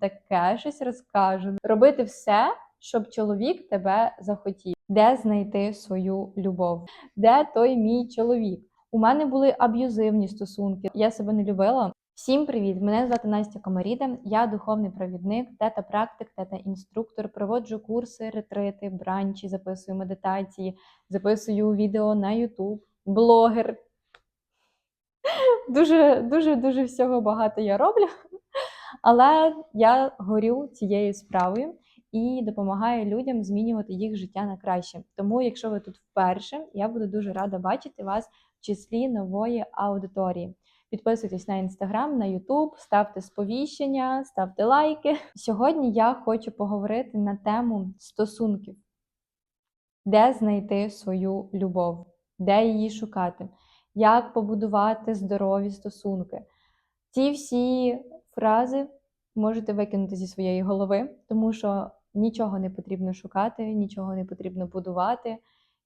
таке щось розкажу. Робити все, щоб чоловік тебе захотів. Де знайти свою любов? Де той мій чоловік? У мене були аб'юзивні стосунки. Я себе не любила. Всім привіт! Мене звати Настя Комаріда. Я духовний провідник, тета-практик, тета-інструктор. Проводжу курси, ретрити, бранчі, записую медитації, записую відео на YouTube, блогер. Дуже, дуже, дуже всього багато я роблю. Але я горю цією справою і допомагаю людям змінювати їх життя на краще. Тому, якщо ви тут вперше, я буду дуже рада бачити вас в числі нової аудиторії. Підписуйтесь на інстаграм, на Ютуб, ставте сповіщення, ставте лайки. Сьогодні я хочу поговорити на тему стосунків, де знайти свою любов, де її шукати, як побудувати здорові стосунки. Ці всі фрази можете викинути зі своєї голови, тому що нічого не потрібно шукати, нічого не потрібно будувати.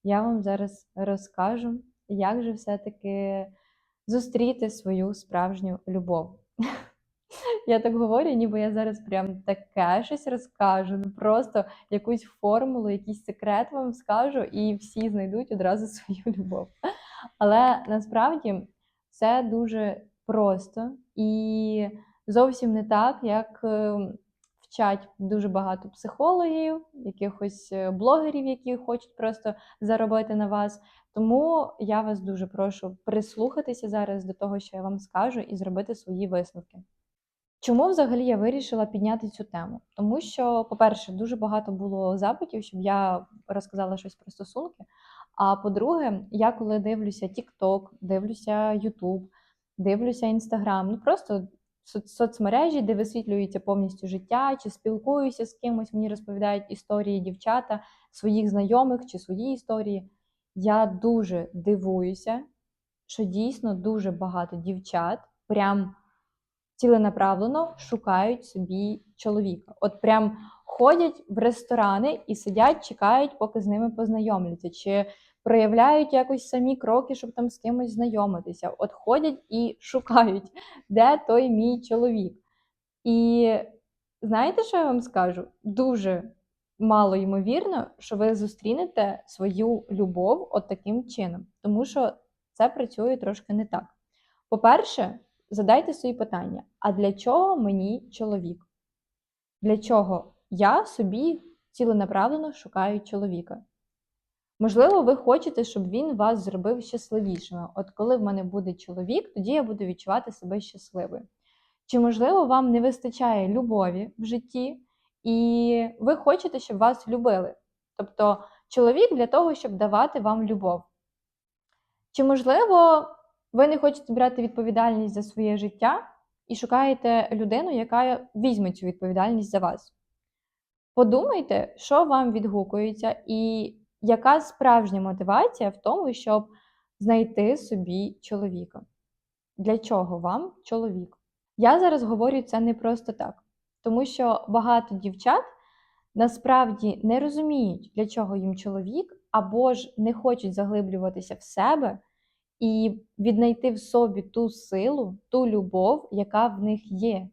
Я вам зараз розкажу, як же все-таки зустріти свою справжню любов. Я так говорю, ніби я зараз прям таке щось розкажу, ну просто якусь формулу, якийсь секрет вам скажу, і всі знайдуть одразу свою любов. Але насправді це дуже просто і зовсім не так, як е, вчать дуже багато психологів, якихось е, блогерів, які хочуть просто заробити на вас. Тому я вас дуже прошу прислухатися зараз до того, що я вам скажу, і зробити свої висновки. Чому взагалі я вирішила підняти цю тему? Тому що, по-перше, дуже багато було запитів, щоб я розказала щось про стосунки. А по-друге, я коли дивлюся TikTok, дивлюся YouTube, дивлюся Instagram, ну просто соцмережі, де висвітлюється повністю життя, чи спілкуюся з кимось, мені розповідають історії дівчата, своїх знайомих чи свої історії. Я дуже дивуюся, що дійсно дуже багато дівчат прям ціленаправлено шукають собі чоловіка. От прям ходять в ресторани і сидять, чекають, поки з ними познайомляться, чи проявляють якось самі кроки, щоб там з кимось знайомитися. От ходять і шукають, де той мій чоловік. І знаєте, що я вам скажу? Дуже мало ймовірно, що ви зустрінете свою любов от таким чином, тому що це працює трошки не так. По-перше, задайте собі питання: а для чого мені чоловік? Для чого я собі ціленаправленно шукаю чоловіка? Можливо, ви хочете, щоб він вас зробив щасливішими. От коли в мене буде чоловік, тоді я буду відчувати себе щасливою. Чи, можливо, вам не вистачає любові в житті, і ви хочете, щоб вас любили? Тобто чоловік для того, щоб давати вам любов. Чи, можливо, ви не хочете брати відповідальність за своє життя і шукаєте людину, яка візьме цю відповідальність за вас? Подумайте, що вам відгукується, і яка справжня мотивація в тому, щоб знайти собі чоловіка. Для чого вам чоловік? Я зараз говорю це не просто так, тому що багато дівчат насправді не розуміють, для чого їм чоловік, або ж не хочуть заглиблюватися в себе і віднайти в собі ту силу, ту любов, яка в них є.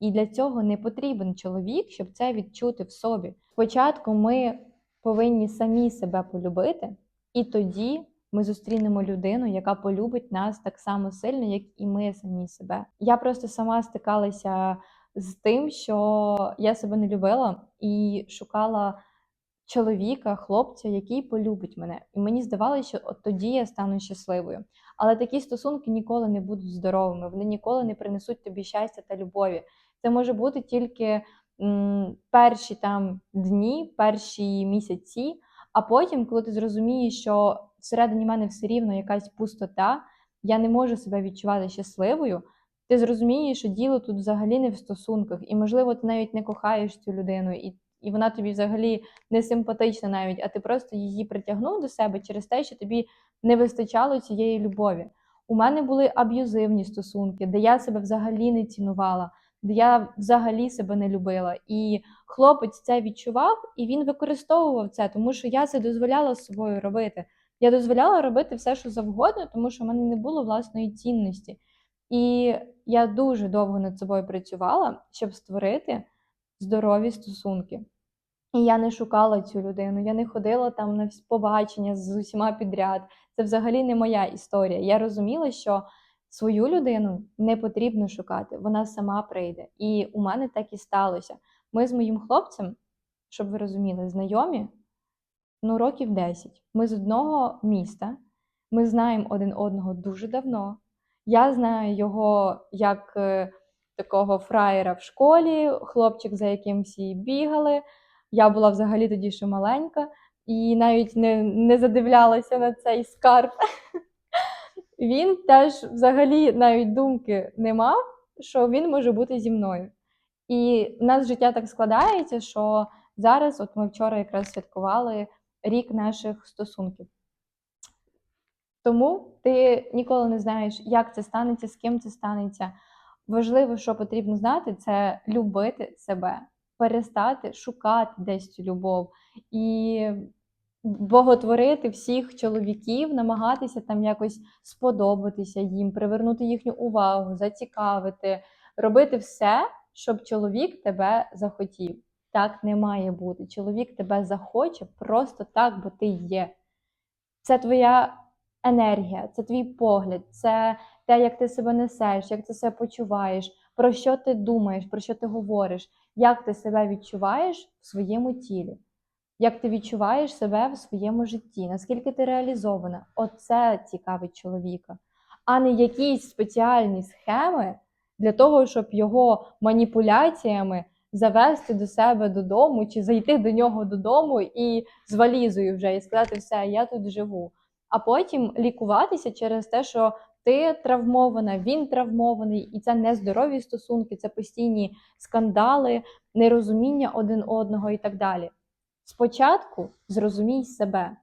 І для цього не потрібен чоловік, щоб це відчути в собі. Спочатку ми повинні самі себе полюбити, і тоді ми зустрінемо людину, яка полюбить нас так само сильно, як і ми самі себе. Я просто сама стикалася з тим, що я себе не любила і шукала чоловіка, хлопця, який полюбить мене. І мені здавалося, що от тоді я стану щасливою. Але такі стосунки ніколи не будуть здоровими, вони ніколи не принесуть тобі щастя та любові. Це може бути тільки перші там дні, перші місяці, а потім, коли ти зрозумієш, що всередині мене все рівно якась пустота, я не можу себе відчувати щасливою. Ти зрозумієш, що діло тут взагалі не в стосунках, і, можливо, ти навіть не кохаєш цю людину, і, і вона тобі взагалі не симпатична навіть, а ти просто її притягнув до себе через те, що тобі не вистачало цієї любові. У мене були аб'юзивні стосунки, де я себе взагалі не цінувала, я взагалі себе не любила. І хлопець це відчував, і він використовував це, тому що я це дозволяла з собою робити. Я дозволяла робити все, що завгодно, тому що в мене не було власної цінності. І я дуже довго над собою працювала, щоб створити здорові стосунки. І я не шукала цю людину, я не ходила там на побачення з усіма підряд. Це взагалі не моя історія. Я розуміла, що свою людину не потрібно шукати, вона сама прийде. І у мене так і сталося. Ми з моїм хлопцем, щоб ви розуміли, знайомі ну, років 10. Ми з одного міста, ми знаємо один одного дуже давно. Я знаю його як е, такого фраєра в школі, хлопчик, за яким всі бігали. Я була взагалі тоді ще маленька і навіть не, не задивлялася на цей скарб. Він теж взагалі навіть думки не мав, що він може бути зі мною. І в нас життя так складається, що зараз, от ми вчора якраз святкували рік наших стосунків. Тому ти ніколи не знаєш, як це станеться, з ким це станеться. Важливо, що потрібно знати, це любити себе, перестати шукати десь цю любов і боготворити всіх чоловіків, намагатися там якось сподобатися їм, привернути їхню увагу, зацікавити, робити все, щоб чоловік тебе захотів. Так не має бути. Чоловік тебе захоче просто так, бо ти є. Це твоя енергія, це твій погляд, це те, як ти себе несеш, як ти себе почуваєш, про що ти думаєш, про що ти говориш, як ти себе відчуваєш в своєму тілі, як ти відчуваєш себе в своєму житті, наскільки ти реалізована. Оце цікавить чоловіка, а не якісь спеціальні схеми для того, щоб його маніпуляціями завести до себе додому чи зайти до нього додому і з валізою вже і сказати, все, я тут живу. А потім лікуватися через те, що ти травмована, він травмований, і це нездорові стосунки, це постійні скандали, нерозуміння один одного і так далі. Спочатку зрозумій себе,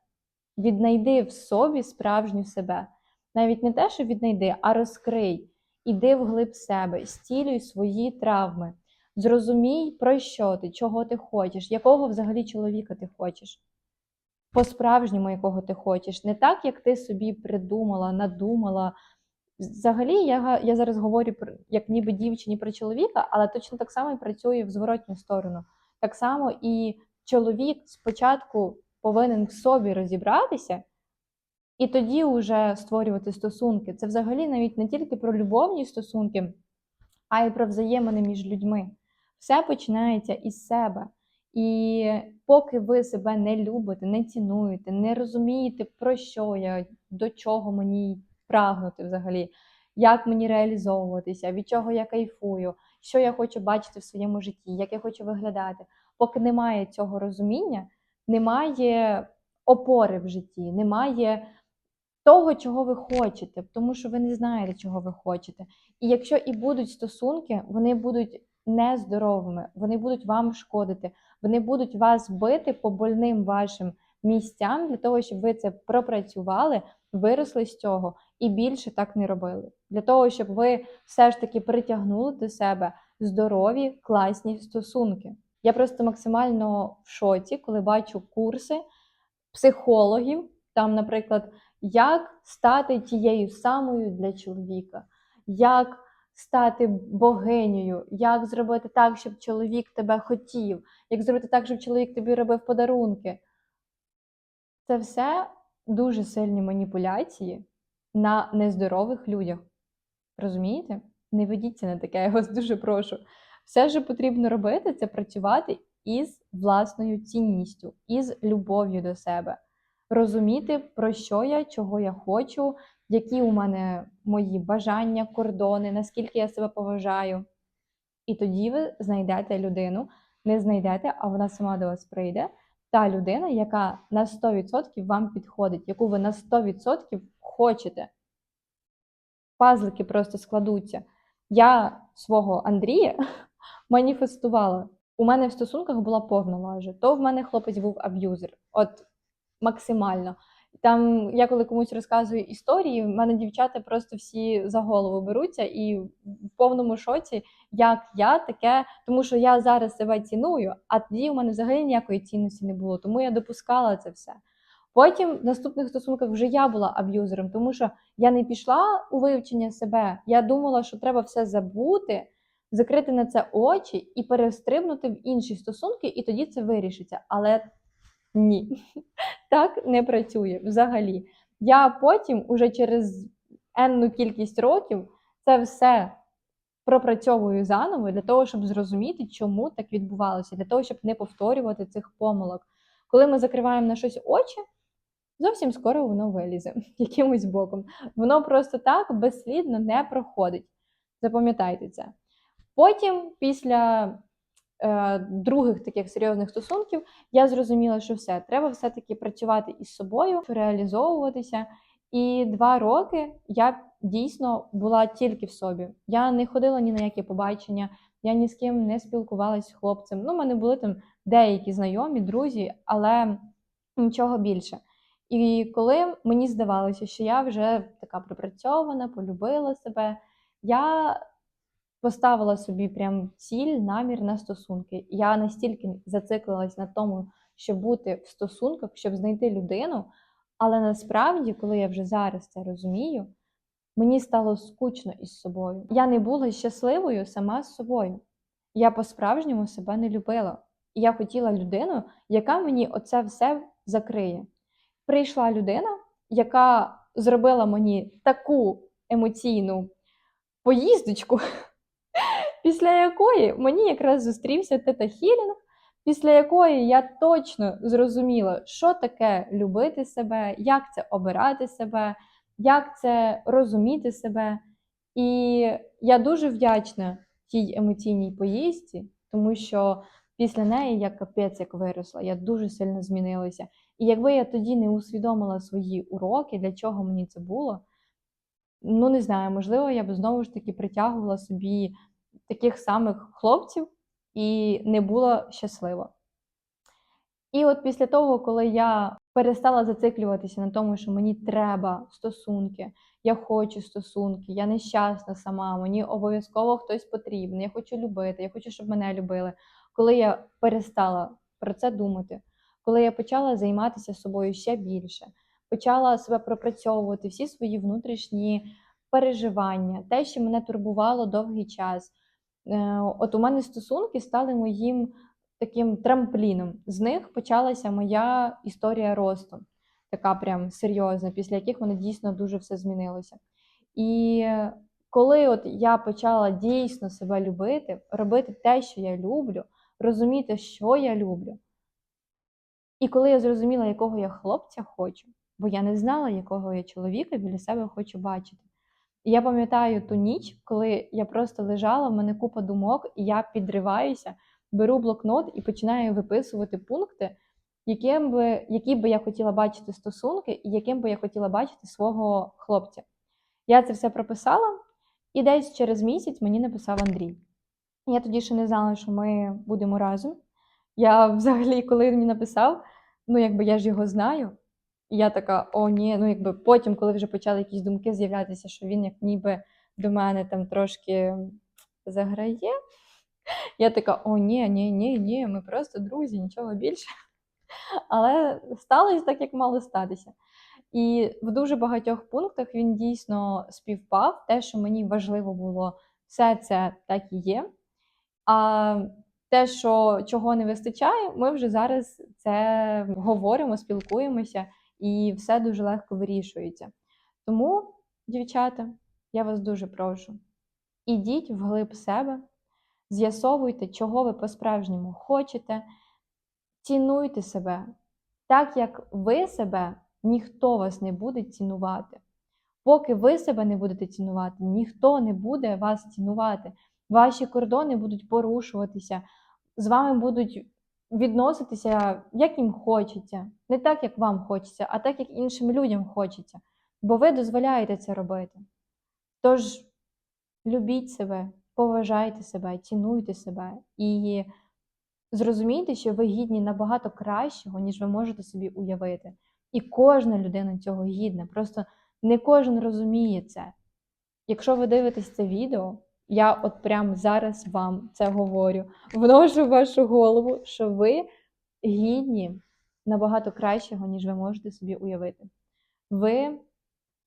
віднайди в собі справжню себе. Навіть не те, що віднайди, а розкрий. Іди вглиб себе, стілюй свої травми. Зрозумій, про що ти, чого ти хочеш, якого взагалі чоловіка ти хочеш. По-справжньому, якого ти хочеш, не так, як ти собі придумала, надумала. Взагалі, я я зараз говорю про як ніби дівчині про чоловіка, але точно так само і працює в зворотню сторону. Так само і чоловік спочатку повинен в собі розібратися, і тоді вже створювати стосунки. Це взагалі навіть не тільки про любовні стосунки, а й про взаємини між людьми. Все починається із себе. І поки ви себе не любите, не цінуєте, не розумієте, про що я, до чого мені прагнути взагалі, як мені реалізовуватися, від чого я кайфую, що я хочу бачити в своєму житті, як я хочу виглядати. Поки немає цього розуміння, немає опори в житті, немає того, чого ви хочете, тому що ви не знаєте, чого ви хочете. І якщо і будуть стосунки, вони будуть нездоровими, вони будуть вам шкодити, вони будуть вас бити по больним вашим місцям для того, щоб ви це пропрацювали, виросли з цього і більше так не робили. Для того, щоб ви все ж таки притягнули до себе здорові, класні стосунки. Я просто максимально в шоці, коли бачу курси психологів, там, наприклад, як стати тією самою для чоловіка, як стати богинею, як зробити так, щоб чоловік тебе хотів, як зробити так, щоб чоловік тобі робив подарунки. Це все дуже сильні маніпуляції на нездорових людях. Розумієте? Не ведіться на таке, я вас дуже прошу. Все, що потрібно робити, це працювати із власною цінністю, із любов'ю до себе, розуміти, про що я, чого я хочу, які у мене мої бажання, кордони, наскільки я себе поважаю. І тоді ви знайдете людину, не знайдете, а вона сама до вас прийде. Та людина, яка на 100% вам підходить, яку ви на 100% хочете. Пазлики просто складуться. Я свого Андрія маніфестувала. У мене в стосунках була повна лажа. То в мене хлопець був аб'юзер. От максимально. Там я коли комусь розказую історії, в мене дівчата просто всі за голову беруться і в повному шоці, як я таке, тому що я зараз себе ціную, а тоді у мене взагалі ніякої цінності не було, тому я допускала це все. Потім в наступних стосунках вже я була аб'юзером, тому що я не пішла у вивчення себе. Я думала, що треба все забути, закрити на це очі і перестрибнути в інші стосунки, і тоді це вирішиться. Але ні, так не працює взагалі. Я потім, уже через енну кількість років, це все пропрацьовую заново для того, щоб зрозуміти, чому так відбувалося, для того, щоб не повторювати цих помилок. Коли ми закриваємо на щось очі, зовсім скоро воно вилізе якимось боком. Воно просто так безслідно не проходить. Запам'ятайте це. Потім, після е, других таких серйозних стосунків, я зрозуміла, що все, треба все-таки працювати із собою, реалізовуватися. І два роки я дійсно була тільки в собі. Я не ходила ні на які побачення, я ні з ким не спілкувалася з хлопцем. Ну, в мене були там деякі знайомі, друзі, але нічого більше. І коли мені здавалося, що я вже така пропрацьована, полюбила себе, я поставила собі прям ціль, намір на стосунки. Я настільки зациклилась на тому, щоб бути в стосунках, щоб знайти людину. Але насправді, коли я вже зараз це розумію, мені стало скучно із собою. Я не була щасливою сама з собою. Я по-справжньому себе не любила. І я хотіла людину, яка мені оце все закриє. Прийшла людина, яка зробила мені таку емоційну поїздочку, після якої мені якраз зустрівся тета Хілінг, після якої я точно зрозуміла, що таке любити себе, як це обирати себе, як це розуміти себе. І я дуже вдячна тій емоційній поїздці, тому що після неї я капець як виросла, я дуже сильно змінилася. І якби я тоді не усвідомила свої уроки, для чого мені це було, ну не знаю, можливо, я б знову ж таки притягувала собі таких самих хлопців і не була щаслива. І от після того, коли я перестала зациклюватися на тому, що мені треба стосунки, я хочу стосунки, я нещасна сама, мені обов'язково хтось потрібен, я хочу любити, я хочу, щоб мене любили. Коли я перестала про це думати, коли я почала займатися собою ще більше, почала себе пропрацьовувати, всі свої внутрішні переживання, те, що мене турбувало довгий час. Е, От у мене стосунки стали моїм таким трампліном. З них почалася моя історія росту, така прям серйозна, після яких мене дійсно дуже все змінилося. І коли от я почала дійсно себе любити, робити те, що я люблю, розуміти, що я люблю. І коли я зрозуміла, якого я хлопця хочу, бо я не знала, якого я чоловіка біля себе хочу бачити. І я пам'ятаю ту ніч, коли я просто лежала, в мене купа думок, і я підриваюся, беру блокнот і починаю виписувати пункти, яким би, які би я хотіла бачити стосунки, і яким би я хотіла бачити свого хлопця. Я це все прописала, і десь через місяць мені написав Андрій. Я тоді ще не знала, що ми будемо разом. Я взагалі, коли він мені написав, ну якби я ж його знаю. Я така, о, ні, ну якби потім, коли вже почали якісь думки з'являтися, що він як ніби до мене там трошки заграє. Я така, о, ні, ні, ні, ні, ми просто друзі, нічого більше. Але сталося так, як мало статися. І в дуже багатьох пунктах він дійсно співпав. Те, що мені важливо було, все це так і є. А те, що чого не вистачає, ми вже зараз це говоримо, спілкуємося, і все дуже легко вирішується. Тому, дівчата, я вас дуже прошу: ідіть вглиб себе, з'ясовуйте, чого ви по-справжньому хочете, цінуйте себе, так як ви себе, ніхто вас не буде цінувати. Поки ви себе не будете цінувати, ніхто не буде вас цінувати. Ваші кордони будуть порушуватися, з вами будуть відноситися, як їм хочеться. Не так, як вам хочеться, а так, як іншим людям хочеться. Бо ви дозволяєте це робити. Тож любіть себе, поважайте себе, цінуйте себе і зрозумійте, що ви гідні набагато кращого, ніж ви можете собі уявити. І кожна людина цього гідна. Просто не кожен розуміє це. Якщо ви дивитесь це відео, я от прямо зараз вам це говорю. Вношу в вашу голову, що ви гідні набагато кращого, ніж ви можете собі уявити. Ви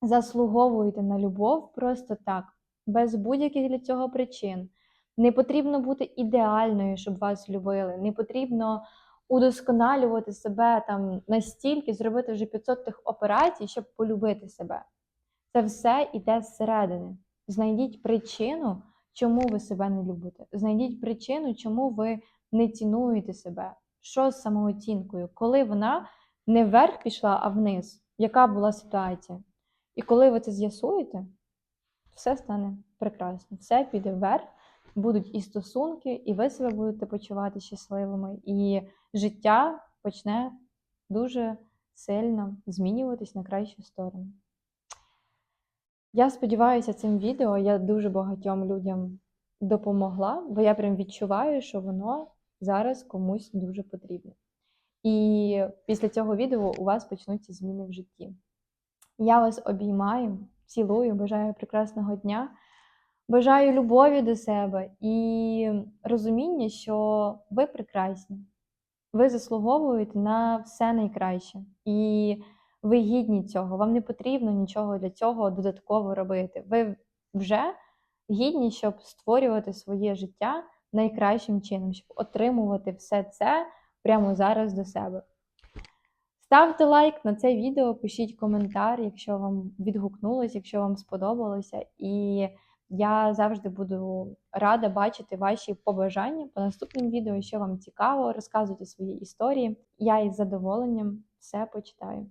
заслуговуєте на любов просто так, без будь-яких для цього причин. Не потрібно бути ідеальною, щоб вас любили. Не потрібно удосконалювати себе там настільки, зробити вже 500 тих операцій, щоб полюбити себе. Це все йде зсередини. Знайдіть причину, чому ви себе не любите. Знайдіть причину, чому ви не цінуєте себе. Що з самооцінкою? Коли вона не вверх пішла, а вниз. Яка була ситуація? І коли ви це з'ясуєте, все стане прекрасно. Все піде вверх, будуть і стосунки, і ви себе будете почувати щасливими, і життя почне дуже сильно змінюватись на кращу сторону. Я сподіваюся, цим відео я дуже багатьом людям допомогла, бо я прям відчуваю, що воно зараз комусь дуже потрібне. І після цього відео у вас почнуться зміни в житті. Я вас обіймаю, цілую, бажаю прекрасного дня, бажаю любові до себе і розуміння, що ви прекрасні, ви заслуговуєте на все найкраще. І ви гідні цього. Вам не потрібно нічого для цього додатково робити. Ви вже гідні, щоб створювати своє життя найкращим чином, щоб отримувати все це прямо зараз до себе. Ставте лайк на це відео, пишіть коментар, якщо вам відгукнулось, якщо вам сподобалося. І я завжди буду рада бачити ваші побажання по наступним відео, що вам цікаво, розказуйте свої історії. Я із задоволенням все почитаю.